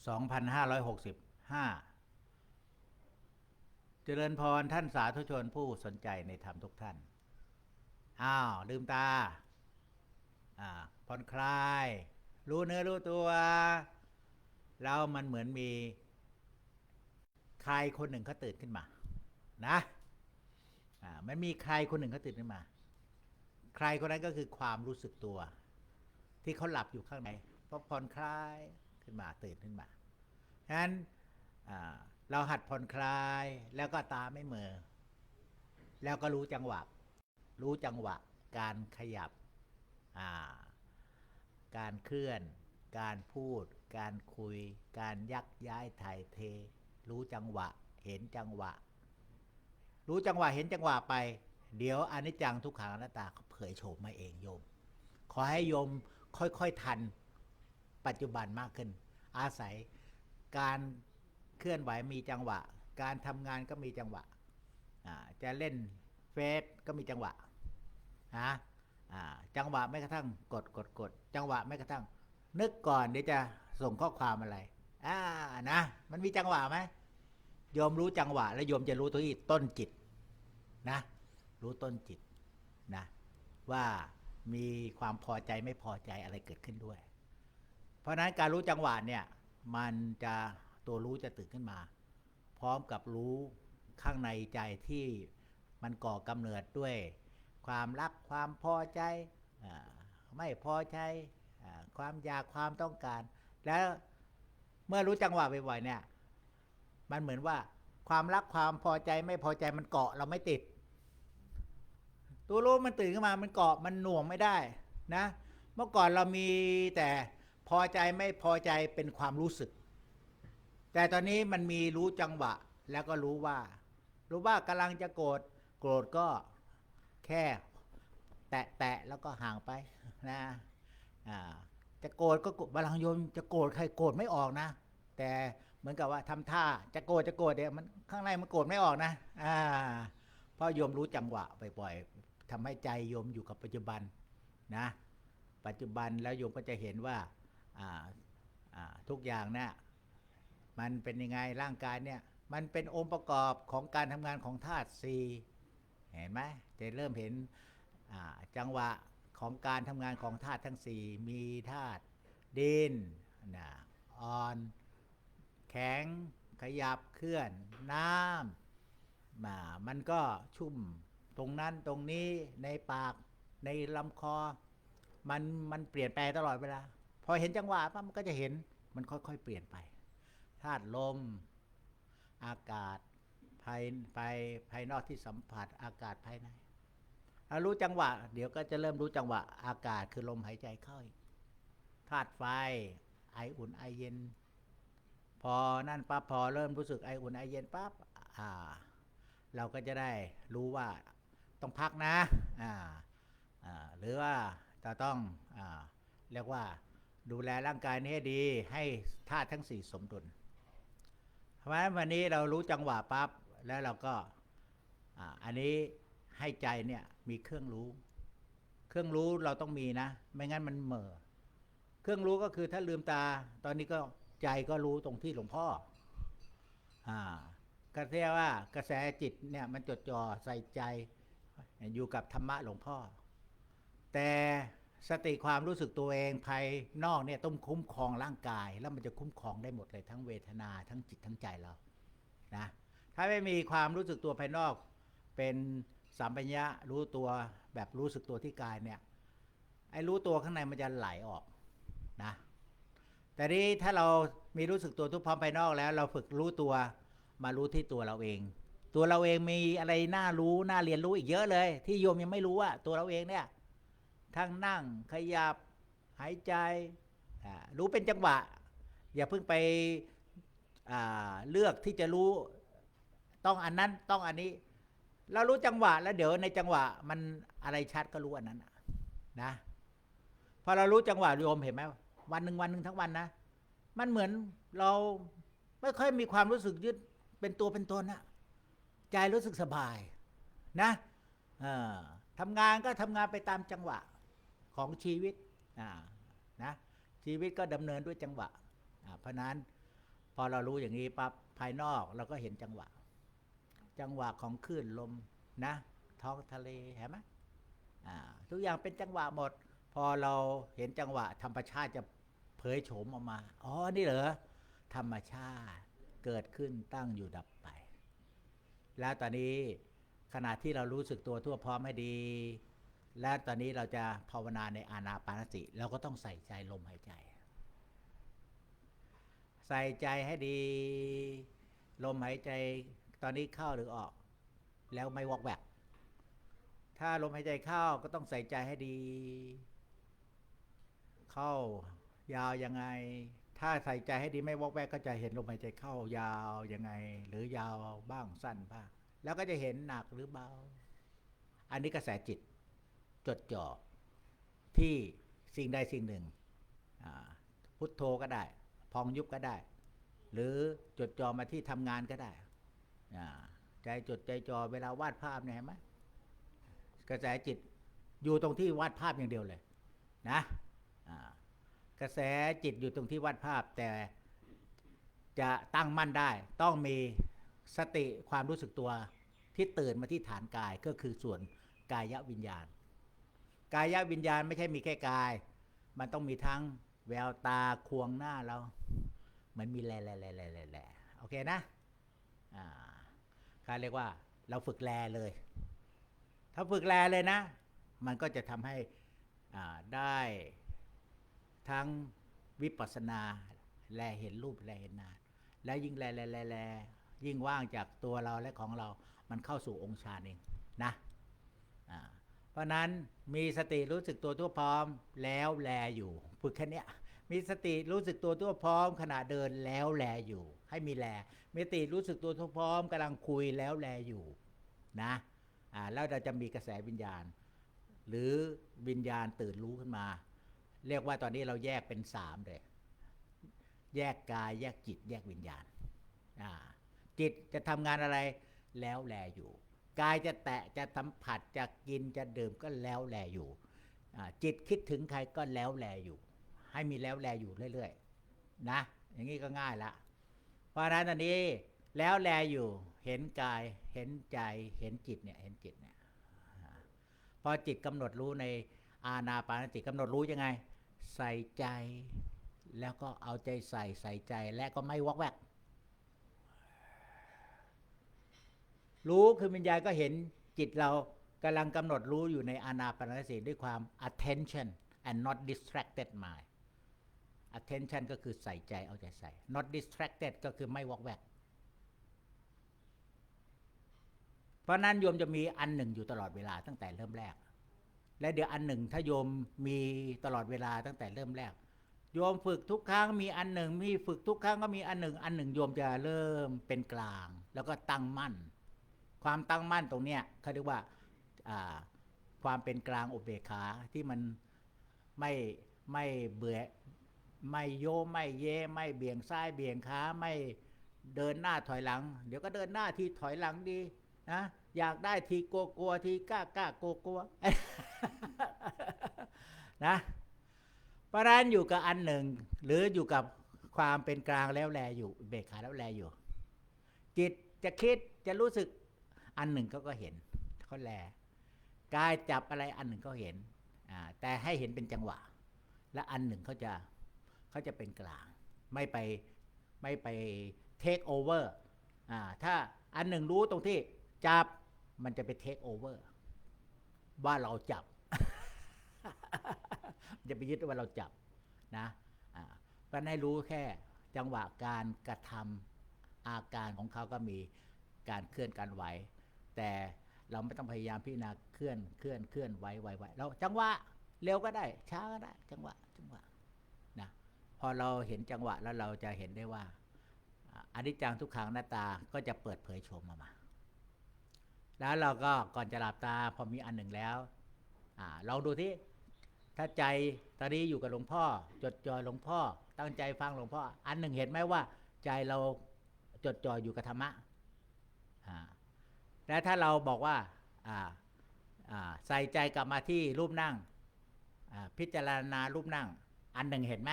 2565 เจริญพรท่านสาธุชนผู้สนใจในธรรมทุกท่าน อ้าวลืมตา อ่าผ่อนคลาย รู้เนื้อรู้ตัวแล้วมันเหมือนมีใครคนหนึ่งเขาตื่นขึ้นมา นะอ่ามันมีใครคนหนึ่งเขาตื่นขึ้นมา ใครคนนั้นก็คือความรู้สึกตัว ที่เขาหลับอยู่ข้างในพอผ่อนคลาย ขึ้นมาตื่นขึ้นมาฉะนั้นเราหัดผ่อนคลายแล้วก็ตาไม่เหมอแล้วก็รู้จังหวะ รู้จังหวะ การขยับาการเคลื่อน การพูด การคุย การยักย้ายถ่ายเท รู้จังหวะ เห็นจังหวะ รู้จังหวะ เห็นจังหวะไป เดี๋ยวอนิจจังทุกขังอนัตตาเขาเผยโฉมมาเองโยม ขอให้โยมค่อยๆทันปัจจุบันมากขึ้น อาศัย การเคลื่อนไหวมีจังหวะ การทำงานก็มีจังหวะจะเล่นเฟซก็มีจังหวะนะจังหวะไม่กระทั่งกดกดกดจังหวะไม่กระทั่ง นึกก่อนเดี๋ยวจะส่งข้อความอะไรอ่านะ มันมีจังหวะไหมโยมรู้จังหวะ แล้วโยมจะรู้ตัวที่ต้นจิตนะ รู้ต้นจิตนะ ว่ามีความพอใจไม่พอใจอะไรเกิดขึ้นด้วย เพราะฉะนั้นการรู้จังหวะเนี่ยมันจะตัวรู้จะตื่นขึ้นมา พร้อมกับรู้ข้างในใจที่มันก่อกำเนิดด้วย ความรักความพอใจอไม่พอใจอความอยากความต้องการ แล้วเมื่อรู้จังหวะบ่อยๆเนี่ย มันเหมือนว่าความรักความพอใจไม่พอใจมันเกาะเราไม่ติด ตัวรู้มันตื่นขึ้นมามันเกาะมันหน่วงไม่ได้นะ เมื่อก่อนเรามีแต่ พอใจไม่พอใจเป็นความรู้สึก แต่ตอนนี้มันมีรู้จังหวะแล้วก็รู้ว่า รู้ว่ากำลังจะโกรธโกรธก็แค่แตะแตะแล้วก็ห่างไปนะอ่าจะโกรธก็โกรธบาลังโยมจะโกรธใครโกรธไม่ออกนะ แต่เหมือนกับว่าทำท่าจะโกรธจะโกรธเนี่ยมันข้างในมันโกรธไม่ออกนะอ่าเพราะโยมรู้จังหวะบ่อยๆทำให้ใจโยมอยู่กับปัจจุบันนะ ปัจจุบันแล้วโยมก็จะเห็นว่า ทุกอย่างเนี่ยมันเป็นยังไงร่างกายเนี่ยมันเป็นองค์ประกอบของการทำงานของธาตุสี่เห็นไหมจะเริ่มเห็นจังหวะของการทำงานของธาตุทั้งสี่มีธาตุดินนะอ่อน แข็งขยับเคลื่อนน้ำมามันก็ชุ่มตรงนั้นตรงนี้ในปากในลำคอ มันมันเปลี่ยนแปลงตลอดเวลา พอเห็นจังหวะปั๊บมันก็จะเห็นมันค่อยๆเปลี่ยนไปธาตุลม อากาศภายภายภายนอกที่สัมผัสอากาศภายในถ้ารู้จังหวะ เดี๋ยวก็จะเริ่มรู้จังหวะ อากาศคือลมหายใจเข้าอีกธาตุไฟ ไออุ่นไอเย็น พอนั่นปั๊บพอเริ่มรู้สึกไออุ่นไอเย็นปั๊บอ่า เราก็จะได้รู้ว่าต้องพักนะอ่าอ่าหรือว่าจะต้องอาเรียกว่า ดูแลร่างกายนี้ให้ดีให้ธาตุทั้งสี่สมดุล เพราะฉะนั้นวันนี้เรารู้จังหวะปั๊บแล้วเราก็อันนี้ให้ใจเนี่ยมีเครื่องรู้ เครื่องรู้เราต้องมีนะ ไม่งั้นมันเหม่อเครื่องรู้ก็คือถ้าลืมตา ตอนนี้ก็ใจก็รู้ตรงที่หลวงพ่ออ่าก็เรียกว่ากระแสจิตเนี่ยมันจดจ่อใส่ใจอยู่กับธรรมะหลวงพ่อ แต่ สติความรู้สึกตัวเองภายนอกเนี่ยต้องคุ้มครองร่างกาย แล้วมันจะคุ้มครองได้หมดเลยทั้งเวทนาทั้งจิตทั้งใจเรานะถ้าไม่มีความรู้สึกตัวภายนอกเป็นสัมปัญญะรู้ตัวแบบรู้สึกตัวที่กายเนี่ยไอ้รู้ตัวข้างในมันจะไหลออกนะแต่นี้ถ้าเรามีรู้สึกตัวทุกพร้อมภายนอกแล้ว เราฝึกรู้ตัวมารู้ที่ตัวเราเอง ตัวเราเองมีอะไรน่ารู้น่าเรียนรู้อีกเยอะเลย ที่โยมยังไม่รู้อะตัวเราเองเนี่ย ทั้งนั่งขยับหายใจรู้เป็นจังหวะ อย่าเพิ่งไปเลือกที่จะรู้ต้องอันนั้นต้องอันนี้เรารู้จังหวะแล้วเดี๋ยวในจังหวะมันอะไรชัดก็รู้อันนั้นนะพอเรารู้จังหวะโยมเห็นไหมวันหนึ่งวันหนึ่งทั้งวันนะมันเหมือนเราไม่ค่อยมีความรู้สึกยึดเป็นตัวเป็นตนอะใจรู้สึกสบายนะทำงานก็ทำงานไปตามจังหวะ ของชีวิตนะชีวิตก็ดำเนินด้วยจังหวะเพราะนั้นอเรารู้อย่างนี้ปั๊บภายนอกเราก็เห็นจังหวะ จังหวะของคลื่นลมนะท้องทะเลเห็นไหมทุกอย่างเป็นจังหวะหมด พอเราเห็นจังหวะ ธรรมชาติจะเผยโฉมออกมาอ๋อนี่เหรอธรรมชาติเกิดขึ้นตั้งอยู่ดับไป แล้วตอนนี้ขณะที่เรารู้สึกตัวทั่วพร้อมให้ดี และตอนนี้เราจะภาวนาในอานาปานสติเราก็ต้องใส่ใจลมหายใจ ใส่ใจให้ดี ลมหายใจตอนนี้เข้าหรือออก แล้วไม่วอกแวกถ้าลมหายใจเข้าก็ต้องใส่ใจให้ดี เข้ายาวยังไง ถ้าใส่ใจให้ดีไม่วอกแวกก็จะเห็นลมหายใจเข้ายาวยังไง หรือยาวบ้างสั้นบ้าง แล้วก็จะเห็นหนักหรือเบา อันนี้กระแสจิต จดจ่อที่สิ่งใดสิ่งหนึ่ง พุทโธก็ได้ พองยุบก็ได้ หรือจดจ่อมาที่ทำงานก็ได้ใจจดใจจ่อเวลาวาดภาพเนี่ยเห็นไหมกระแสจิตอยู่ตรงที่วาดภาพอย่างเดียวเลยนะกระแสจิตอยู่ตรงที่วาดภาพ แต่จะตั้งมั่นได้ ต้องมีสติความรู้สึกตัวที่ตื่นมาที่ฐานกายก็คือส่วนกายวิญญาณ กายวิญญาณไม่ใช่มีแค่กาย มันต้องมีทั้งแววตาควงหน้าเราเหมือนมีแลแลแลแลแลแลโอเคนะอ่าเขาเรียกว่าเราฝึกแลเลย ถ้าฝึกแลเลยนะ มันก็จะทำให้อ่าได้ทั้งวิปัสสนา แลเห็นรูปแลเห็นนามและยิ่งแลแลแลแลยิ่งว่างจากตัวเราและของเรา มันเข้าสู่องค์ฌานเองนะ เพราะนั้นมีสติรู้สึกตัวทั่วพร้อมแล้วแลอยู่ฝึกแค่เนี้ยมีสติรู้สึกตัวทั่วพร้อม ขณะเดินแล้วแลอยู่ ให้มีแลมีสติรู้สึกตัวทั่วพร้อมกำลังคุยแล้วแลอยู่นะอ่าแล้วเราจะมีกระแสวิญญาณ หรือวิญญาณตื่นรู้ขึ้นมา เรียกว่าตอนนี้เราแยกเป็นสามเลยแยกกายแยกจิตแยกวิญญาณอ่าจิตจะทำงานอะไรแล้วแลอยู่ กายจะแตะจะสัมผัสจะกินจะดื่มก็แล้วแลอยู่ จิตคิดถึงใครก็แล้วแลอยู่ ให้มีแล้วแลอยู่เรื่อยๆนะอย่างนี้ก็ง่ายละเพราะฉะนั้นตอนนี้แล้วแลอยู่เห็นกายเห็นใจเห็นจิตเนี่ยเห็นจิตเนี่ยพอจิตกำหนดรู้ในอาณาปานสติกำหนดรู้ยังไง ใส่ใจแล้วก็เอาใจใส่ใส่ใจและก็ไม่วอกแวก รู้คือวิญญาณก็เห็นจิตเรากำลังกำหนดรู้อยู่ในอานาปานสติด้วยความ attention and not distracted mind attention ก็คือใส่ใจเอาใจใส่ not distracted ก็คือไม่วอกแวก เพราะนั้นโยมจะมีอันหนึ่งอยู่ตลอดเวลาตั้งแต่เริ่มแรก และเดี๋ยวอันหนึ่งถ้าโยมมีตลอดเวลาตั้งแต่เริ่มแรก โยมฝึกทุกครั้งมีอันหนึ่ง มีฝึกทุกครั้งก็มีอันหนึ่ง อันหนึ่งโยมจะเริ่มเป็นกลาง แล้วก็ตั้งมั่น ความตั้งมั่นตรงเนี้ยเขาเรียกว่าความเป็นกลางอุเบกขาที่มันไม่ไม่เบื่อไม่โยไม่เยไม่เบี่ยงซ้ายเบี่ยงขาไม่เดินหน้าถอยหลัง เดี๋ยวก็เดินหน้าทีถอยหลังดีนะอยากได้ทีกลัวกลัวทีกล้ากล้ากลัวกลัวนะเพระฉะนั้นอยู่กับอันหนึ่ง หรืออยู่กับความเป็นกลางแล้วแลอยู่เบกขาแล้วแลอยู่ จิตจะคิดจะรู้สึก อันหนึ่งเขาก็เห็นเขาแลกายจับอะไรอันหนึ่งเขาเห็นแต่ให้เห็นเป็นจังหวะ และอันหนึ่งเขาจะเขาจะเป็นกลาง ไม่ไปไม่ไปเทคโอเวอร์ถ้าอันหนึ่งรู้ตรงที่จับมันจะไปเทคโอเวอร์ว่าเราจับ จะไปยึดว่าเราจับนะอ่าก็ให้รู้แค่จังหวะการกระทำอาการของเขาก็มีการเคลื่อนการไหว แต่เราไม่ต้องพยายามพิจารณาเคลื่อนเคลื่อนเคลื่อนไหวไหวไหวเราจังหวะเร็วก็ได้ ช้าก็ได้ จังหวะจังหวะนะพอเราเห็นจังหวะแล้วเราจะเห็นได้ว่าอนิจจังทุกขังหน้าตาก็จะเปิดเผยโฉมออกมา แล้วเราก็ก่อนจะหลับตาพอมีอันหนึ่งแล้วอลองดูที่ถ้าใจตอนนี้อยู่กับหลวงพ่อ จดจ่อหลวงพ่อ ตั้งใจฟังหลวงพ่อ อันหนึ่งเห็นไหมว่า ใจเราจดจ่ออยู่กับธรรมะอ่า และถ้าเราบอกว่าใส่ใจกลับมาที่รูปนั่ง พิจารณารูปนั่ง อันหนึ่งเห็นไหม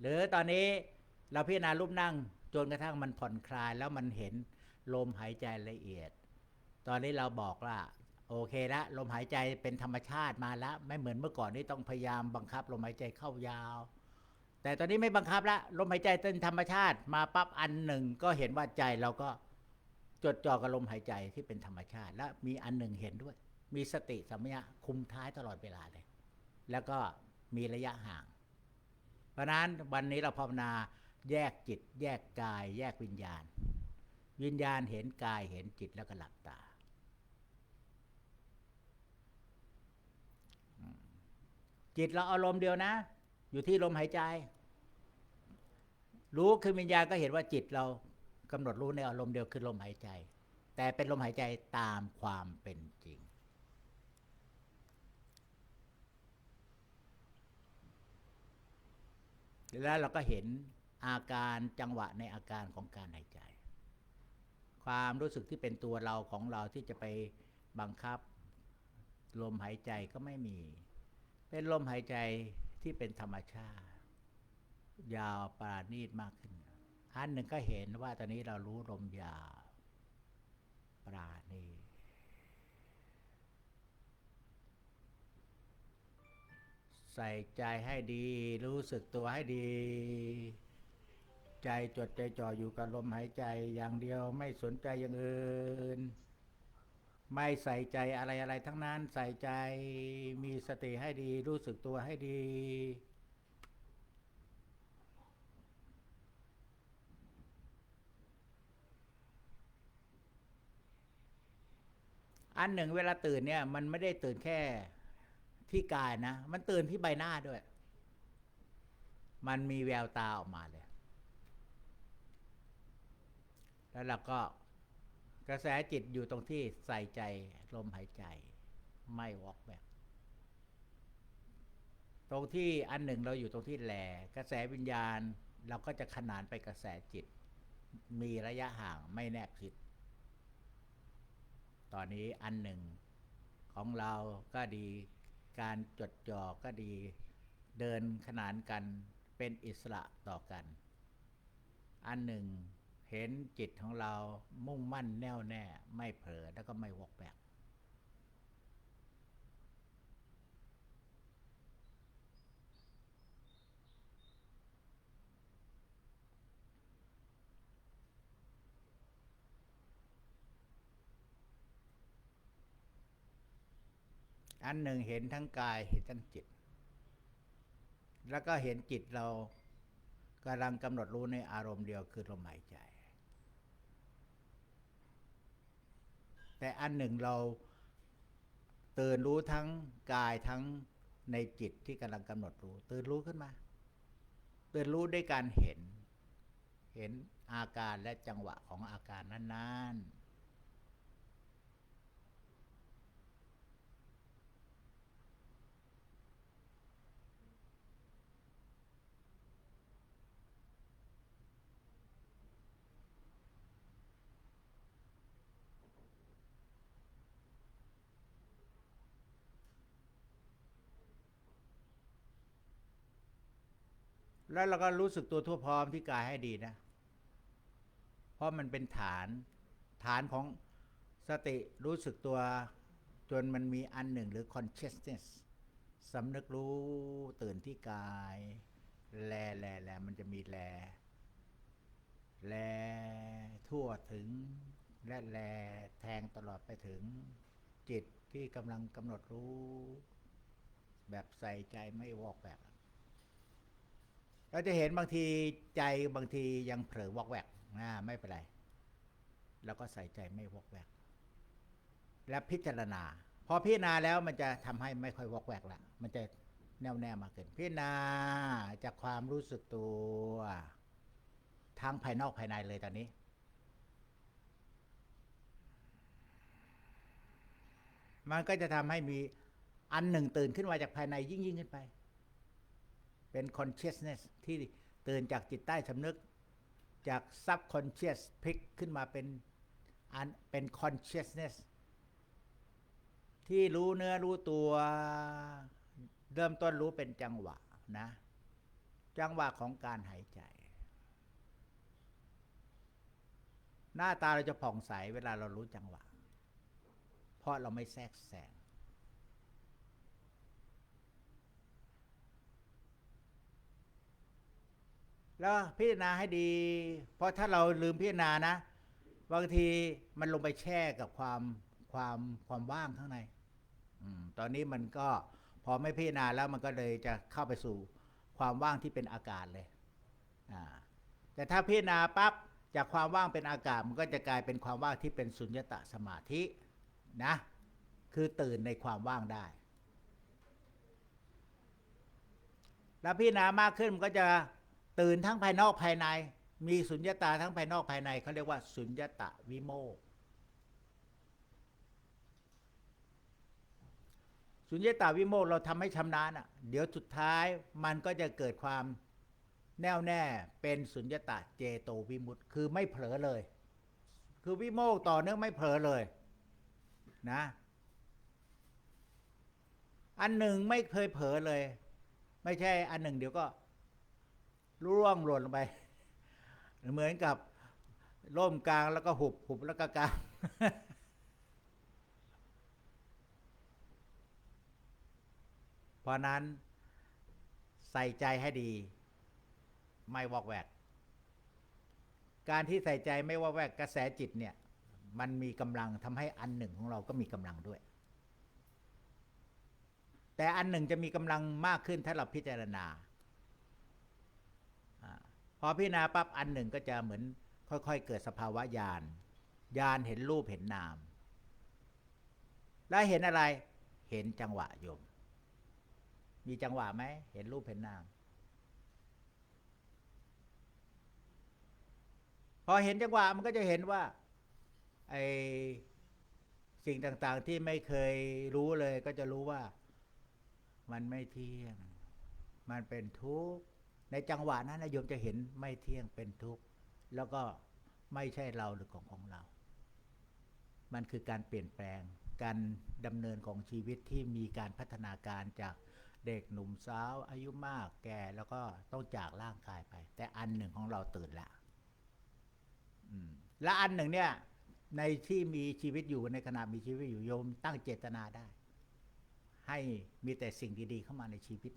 หรือตอนนี้เราพิจารณารูปนั่งจนกระทั่งมันผ่อนคลายแล้วมันเห็นลมหายใจละเอียด ตอนนี้เราบอกว่าโอเคละลมหายใจเป็นธรรมชาติมาแล้วไม่เหมือนเมื่อก่อนที่ต้องพยายามบังคับลมหายใจเข้ายาว แต่ตอนนี้ไม่บังคับละลมหายใจเป็นธรรมชาติมาปั๊บอันหนึ่งก็เห็นว่าใจเราก็ จดจ่อกับลมหายใจที่เป็นธรรมชาติ และมีอันหนึ่งเห็นด้วย มีสติสัมปชัญญะคุมท้ายตลอดเวลาเลย แล้วก็มีระยะห่าง เพราะนั้นวันนี้เราภาวนาแยกจิต แยกกาย แยกวิญญาณ วิญญาณเห็นกายเห็นจิตแล้วก็หลับตา จิตเราอารมณ์เดียวนะ อยู่ที่ลมหายใจ รู้คือวิญญาณก็เห็นว่าจิตเรา กำหนดรู้ในอารมณ์เดียวคือลมหายใจ แต่เป็นลมหายใจตามความเป็นจริง แล้วเราก็เห็นอาการจังหวะในอาการของการหายใจ ความรู้สึกที่เป็นตัวเราของเราที่จะไปบังคับ ลมหายใจก็ไม่มี เป็นลมหายใจที่เป็นธรรมชาติ ยาวปราณีตมากขึ้น อันหนึ่งก็เห็นว่าตอนนี้เรารู้ลมยาปราณีใส่ใจให้ดี รู้สึกตัวให้ดี ใจจดใจจ่ออยู่กับลมหายใจอย่างเดียวไม่สนใจอย่างอื่น ไม่ใส่ใจอะไรอะไรทั้งนั้นใส่ใจมีสติให้ดี รู้สึกตัวให้ดี อันหนึ่งเวลาตื่นเนี่ย มันไม่ได้ตื่นแค่ที่กายนะ มันตื่นที่ใบหน้าด้วย มันมีแววตาออกมาเลย แล้วเราก็กระแสจิตอยู่ตรงที่ใส่ใจลมหายใจ ไม่วอกแวกตรงที่อันหนึ่งเราอยู่ตรงที่แหลกระแสวิญญาณ เราก็จะขนานไปกระแสจิต มีระยะห่างไม่แนบชิด ตอนนี้อันหนึ่งของเราก็ดีการจดจ่อก็ดีเดินขนานกันเป็นอิสระต่อกัน อันหนึ่งเห็นจิตของเรามุ่งมั่นแน่วแน่ไม่เผลอแล้วก็ไม่วอกแวก อันหนึ่งเห็นทั้งกายเห็นทั้งจิต แล้วก็เห็นจิตเรากำลังกำหนดรู้ในอารมณ์เดียวคือลมหายใจ แต่อันหนึ่งเราตื่นรู้ทั้งกายทั้งในจิตที่กำลังกำหนดรู้ ตื่นรู้ขึ้นมา ตื่นรู้ด้วยการเห็น เห็นอาการและจังหวะของอาการนั้น ๆ แล้วเราก็รู้สึกตัวทั่วพร้อมที่กายให้ดีนะ เพราะมันเป็นฐานฐานของสติรู้สึกตัวจนมันมีอันหนึ่งหรือ consciousness สำนึกรู้ตื่นที่กาย แลแลแลมันจะมีแล แลทั่วถึง และแลแทงตลอดไปถึง จิตที่กำลังกำหนดรู้ แบบใส่ใจไม่วอกแวก เราจะเห็นบางทีใจบางทียังเผลอวอกแวกนะไม่เป็นไรแล้วก็ใส่ใจไม่วอกแวก และพิจารณา พอพิจารณาแล้วมันจะทำให้ไม่ค่อยวอกแวกละมันจะแน่วแน่มากขึ้นพิจารณาจากความรู้สึกตัวทั้งภายนอกภายในเลยตอนนี้ มันก็จะทำให้มีอันหนึ่งตื่นขึ้นมาจากภายในยิ่งยิ่งขึ้นไป เป็น consciousness ที่ตื่นจากจิตใต้สำนึกจาก subconscious พลิกขึ้นมาเป็นอันเป็น consciousness ที่รู้เนื้อรู้ตัวเริ่มต้นรู้เป็นจังหวะนะ จังหวะของการหายใจ หน้าตาเราจะผ่องใสเวลาเรารู้จังหวะ เพราะเราไม่แทรกแสง แล้วพิจารณาให้ดี เพราะถ้าเราลืมพิจารณานะบางทีมันลงไปแช่กับความความความว่างข้างในอตอนนี้มันก็พอไม่พิจารณาแล้วมันก็เลยจะเข้าไปสู่ความว่างที่เป็นอากาศเลยอ่าแต่ถ้าพิจารณาปั๊บจากความว่างเป็นอากาศมันก็จะกลายเป็นความว่างที่เป็นสุญญตสมาธินะ คือตื่นในความว่างได้ แล้วพิจารณามากขึ้นมันก็จะ ตื่นทั้งภายนอกภายใน มีสุญญตาทั้งภายนอกภายในเขาเรียกว่า สุญญตาวิโมกสุญญตาวิโมกเราทำให้ชำนาญอะ เดี๋ยวสุดท้ายมันก็จะเกิดความแน่วแน่เป็นสุญญตาเจโตวิมุตต์คือไม่เผลอเลย คือวิโมกต่อเนื่องไม่เผลอเลยนะ อันหนึ่งไม่เคยเผลอเลย ไม่ใช่อันหนึ่งเดี๋ยวก็ ร่วงหล่นลงไป เหมือนกับล่มกลางแล้วก็หุบหุบแล้วก็กลางเพราะนั้นใส่ใจให้ดี ไม่วอกแวก การที่ใส่ใจไม่วอกแวกกระแสจิตเนี่ย มันมีกำลังทำให้อันหนึ่งของเราก็มีกำลังด้วย แต่อันหนึ่งจะมีกำลังมากขึ้นถ้าเราพิจารณาอา พอพิจารณาปั๊บอันหนึ่งก็จะเหมือนค่อยๆ เกิดสภาวะญาณญาณเห็นรูปเห็นนาม แล้วเห็นอะไรเห็นจังหวะโยม มีจังหวะไหมเห็นรูปเห็นนาม พอเห็นจังหวะมันก็จะเห็นว่าไอสิ่งต่างๆที่ไม่เคยรู้เลยก็จะรู้ว่า มันไม่เที่ยง มันเป็นทุกข์ ในจังหวะนั้นนะโยมจะเห็นไม่เที่ยงเป็นทุกข์แล้วก็ไม่ใช่เราหรือของของเรา มันคือการเปลี่ยนแปลง การดำเนินของชีวิตที่มีการพัฒนาการจากเด็กหนุ่มสาวอายุมากแก่แล้วก็ต้องจากร่างกายไป แต่อันหนึ่งของเราตื่นละและอันหนึ่งเนี่ย ในที่มีชีวิตอยู่ในขณะมีชีวิตอยู่โยมตั้งเจตนาได้ ให้มีแต่สิ่งดี ๆ เข้ามาในชีวิต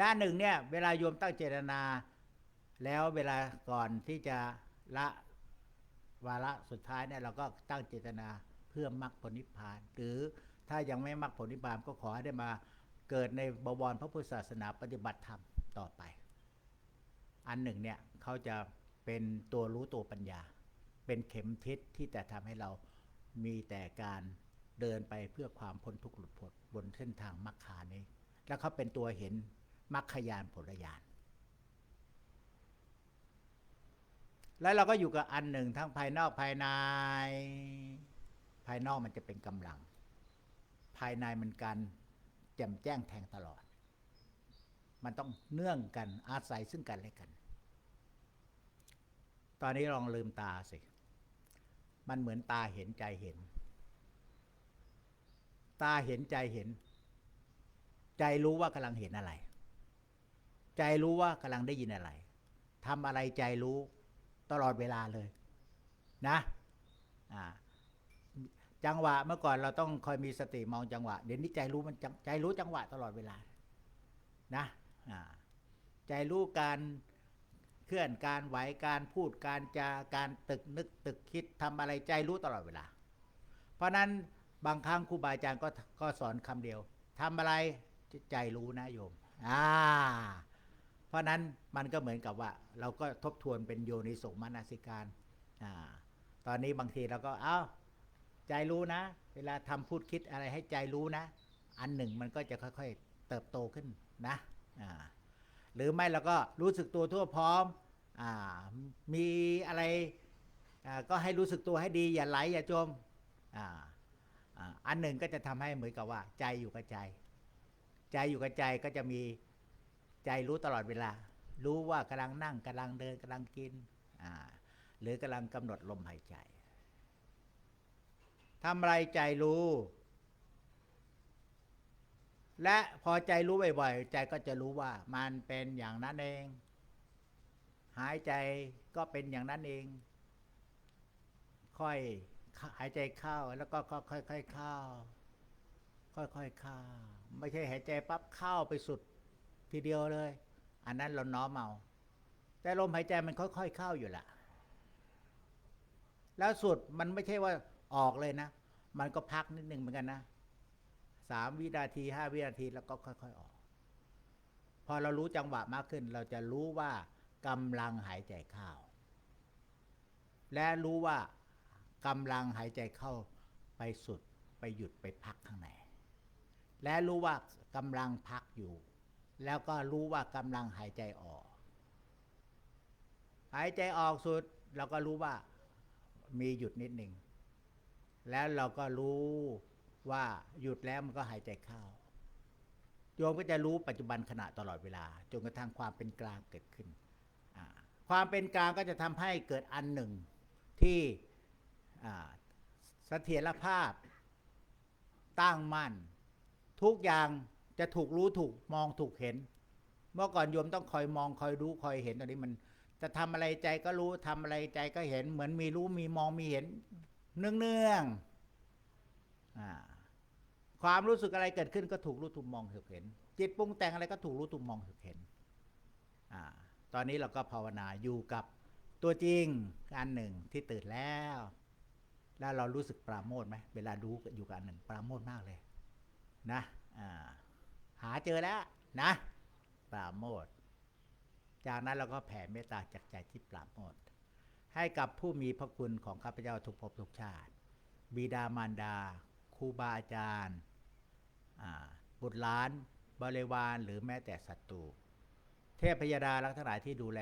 ด้านหนึ่งเนี่ยเวลาโยมตั้งเจตนา แล้วเวลาก่อนที่จะละวาระสุดท้ายเนี่ยเราก็ตั้งเจตนาเพื่อมรรคผลนิพพาน หรือถ้ายังไม่มรรคผลนิพพานก็ขอให้ได้มาเกิดในบวรพระพุทธศาสนาปฏิบัติธรรมต่อไป อันหนึ่งเนี่ยเขาจะเป็นตัวรู้ตัวปัญญา เป็นเข็มทิศที่แต่ทำให้เรามีแต่การเดินไปเพื่อความพ้นทุกข์หลุดพ้นบนเส้นทางมรรคานี้ แล้วเขาเป็นตัวเห็น มรรคยานผลยานแล้วเราก็อยู่กับอันหนึ่งทั้งภายนอกภายใน ภายนอกมันจะเป็นกำลัง ภายในมันการแจ่มแจ้งแทงตลอด มันต้องเนื่องกันอาศัยซึ่งกันและกัน ตอนนี้ลองลืมตาสิ มันเหมือนตาเห็นใจเห็น ตาเห็นใจเห็น ใจรู้ว่ากำลังเห็นอะไร ใจรู้ว่ากำลังได้ยินอะไรทำอะไรใจรู้ตลอดเวลาเลยนะอ่าจังหวะเมื่อก่อนเราต้องคอยมีสติมองจังหวะ เดี๋ยวนี้ใจรู้มันใจรู้จังหวะตลอดเวลานะอ่าใจรู้การเคลื่อนการไหวการพูดการจาการตึกนึกตึกคิดทำอะไรใจรู้ตลอดเวลา เพราะนั้นบางครั้งครูบาอาจารย์ก็ก็สอนคำเดียวทำอะไรใจรู้นะโยมอ่า เพราะนั้นมันก็เหมือนกับว่า เราก็ทบทวนเป็นโยนิโสมนาสิการอ่าตอนนี้บางทีเราก็เอ้าใจรู้นะ เวลาทำพูดคิดอะไรให้ใจรู้นะ อันหนึ่งมันก็จะค่อยๆเติบโตขึ้นนะอ่าหรือไม่เราก็รู้สึกตัวทั่วพร้อมอ่ามีอะไรอ่าก็ให้รู้สึกตัวให้ดีอย่าไหลอย่าจมอ่าอันหนึ่งก็จะทำให้เหมือนกับว่า ใจอยู่กับใจ ใจอยู่กับใจก็จะมี ใจรู้ตลอดเวลา รู้ว่ากำลังนั่งกำลังเดินกำลังกินอ่าหรือกำลังกำหนดลมหายใจทำอะไรใจรู้ และพอใจรู้บ่อยๆใจก็จะรู้ว่ามันเป็นอย่างนั้นเอง หายใจก็เป็นอย่างนั้นเอง ค่อยหายใจเข้าแล้วก็ค่อยๆเข้า ค่อยๆเข้า ไม่ใช่หายใจปั๊บเข้าไปสุด ทีเดียวเลย อันนั้นเราน้อมเอาแต่ลมหายใจมันค่อยๆเข้าอยู่ละแล้วสุดมันไม่ใช่ว่าออกเลยนะ มันก็พักนิดนึงเหมือนกันนะสามวินาทีห้าวินาทีแล้วก็ค่อย ๆออก พอเรารู้จังหวะมากขึ้น เราจะรู้ว่ากำลังหายใจเข้าและรู้ว่ากำลังหายใจเข้าไปสุดไปหยุดไปพักข้างในและรู้ว่ากำลังพักอยู่ แล้วก็รู้ว่ากำลังหายใจออก หายใจออกสุดเราก็รู้ว่ามีหยุดนิดหนึ่ง แล้วเราก็รู้ว่าหยุดแล้วมันก็หายใจเข้าโยมก็จะรู้ปัจจุบันขณะตลอดเวลาจนกระทั่งความเป็นกลางเกิดขึ้น ความเป็นกลางก็จะทำให้เกิดอันหนึ่งที่เสถียรภาพตั้งมั่น ทุกอย่าง จะถูกรู้ถูกมองถูกเห็น เมื่อก่อนโยมต้องคอยมองคอยรู้คอยเห็นตอนนี้มัน จะทำอะไรใจก็รู้ทำอะไรใจก็เห็น เหมือนมีรู้มีมองมีเห็น เนื่องๆความรู้สึกอะไรเกิดขึ้นก็ถูกรู้ถูกมองถูกเห็น จิตปรุงแต่งอะไรก็ถูกรู้ถูกมองถูกเห็นอตอนนี้เราก็ภาวนาอยู่กับตัวจริงอันหนึ่งที่ตื่นแล้ว แล้วเรารู้สึกปราโมทไหมเวลาดูอยู่กับอันหนึ่งปราโมทมากเลย นะอ่า หาเจอแล้วนะปราโมทจากนั้นเราก็แผ่เมตตาจากใจที่ปราโมทให้กับผู้มีพระคุณของข้าพเจ้าทุกภพทุกชาติ บิดามารดาครูบาอาจารย์บุตรหลานบริวารหรือแม้แต่ศัตรูเทพพยดาลักทั้งหลายที่ดูแล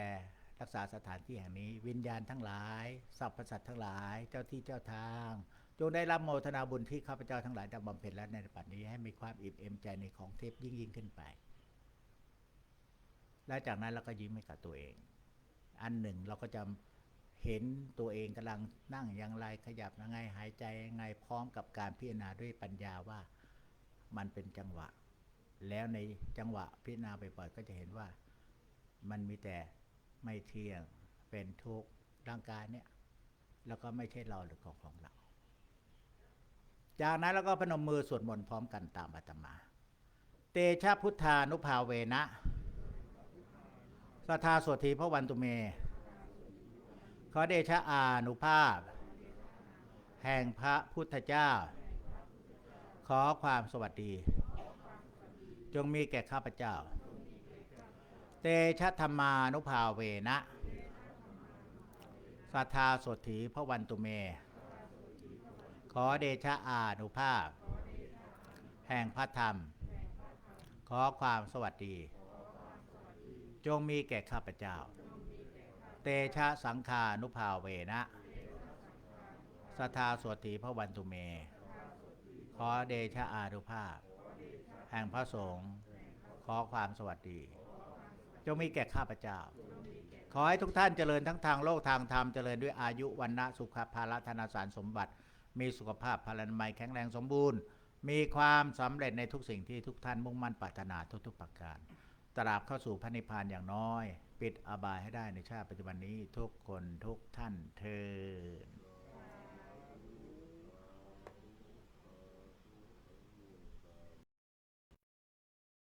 รักษาสถานที่แห่งนี้ วิญญาณทั้งหลายสรรพสัตว์ทั้งหลาย เจ้าที่เจ้าทาง จงได้รับโมทนาบุญที่ข้าพเจ้าทั้งหลายได้บำเพ็ญแล้วในปัจจุบันนี้ให้มีความอิ่มเอมใจในของเทพยิ่งยิ่งขึ้นไป และจากนั้นเราก็ยิ้มให้กับตัวเอง อันหนึ่งเราก็จะเห็นตัวเองกำลังนั่งอย่างไรขยับยังไงหายใจยังไงพร้อมกับการพิจารณาด้วยปัญญาว่ามันเป็นจังหวะ แล้วในจังหวะพิจารณาบ่อยๆก็จะเห็นว่ามันมีแต่ไม่เที่ยงเป็นทุกข์ร่างกายเนี่ย แล้วก็ไม่ใช่เราหรือของของเรา จากนั้นเราก็พนมมือสวดมนต์พร้อมกันตามอาตมา เตชะพุทธานุภาเวนะสัทธาสวดทีพระวันตุเม ขอเดชะอานุภาพ แห่งพระพุทธเจ้า ขอความสวัสดี จงมีแก่ข้าพเจ้า เตชะธรรมานุภาเวนะสัทธาสดถีพระวันตุเม ขอเดชะอานุภาพ แห่งพระธรรม ขอความสวัสดี จงมีแก่ข้าพเจ้า เตชะสังคานุภาเวนะสัทธาสวดีพระวันตุเม ขอเดชะอานุภาพ แห่งพระสงฆ์ขอความสวัสดี จงมีแก่ข้าพเจ้า ขอให้ทุกท่านเจริญทั้งทางโลกทางธรรมเจริญด้วยอายุวันนะสุขภาละธนสารสมบัติ มีสุขภาพพลันไมแข็งแรงสมบูรณ์ มีความสำเร็จในทุกสิ่งที่ทุกท่านมุ่งมั่นปรารถนาทุกๆประการ ตราบเข้าสู่พระนิพพานอย่างน้อย ปิดอบายให้ได้ในชาติปัจจุบันนี้ทุกคนทุกท่านเทอ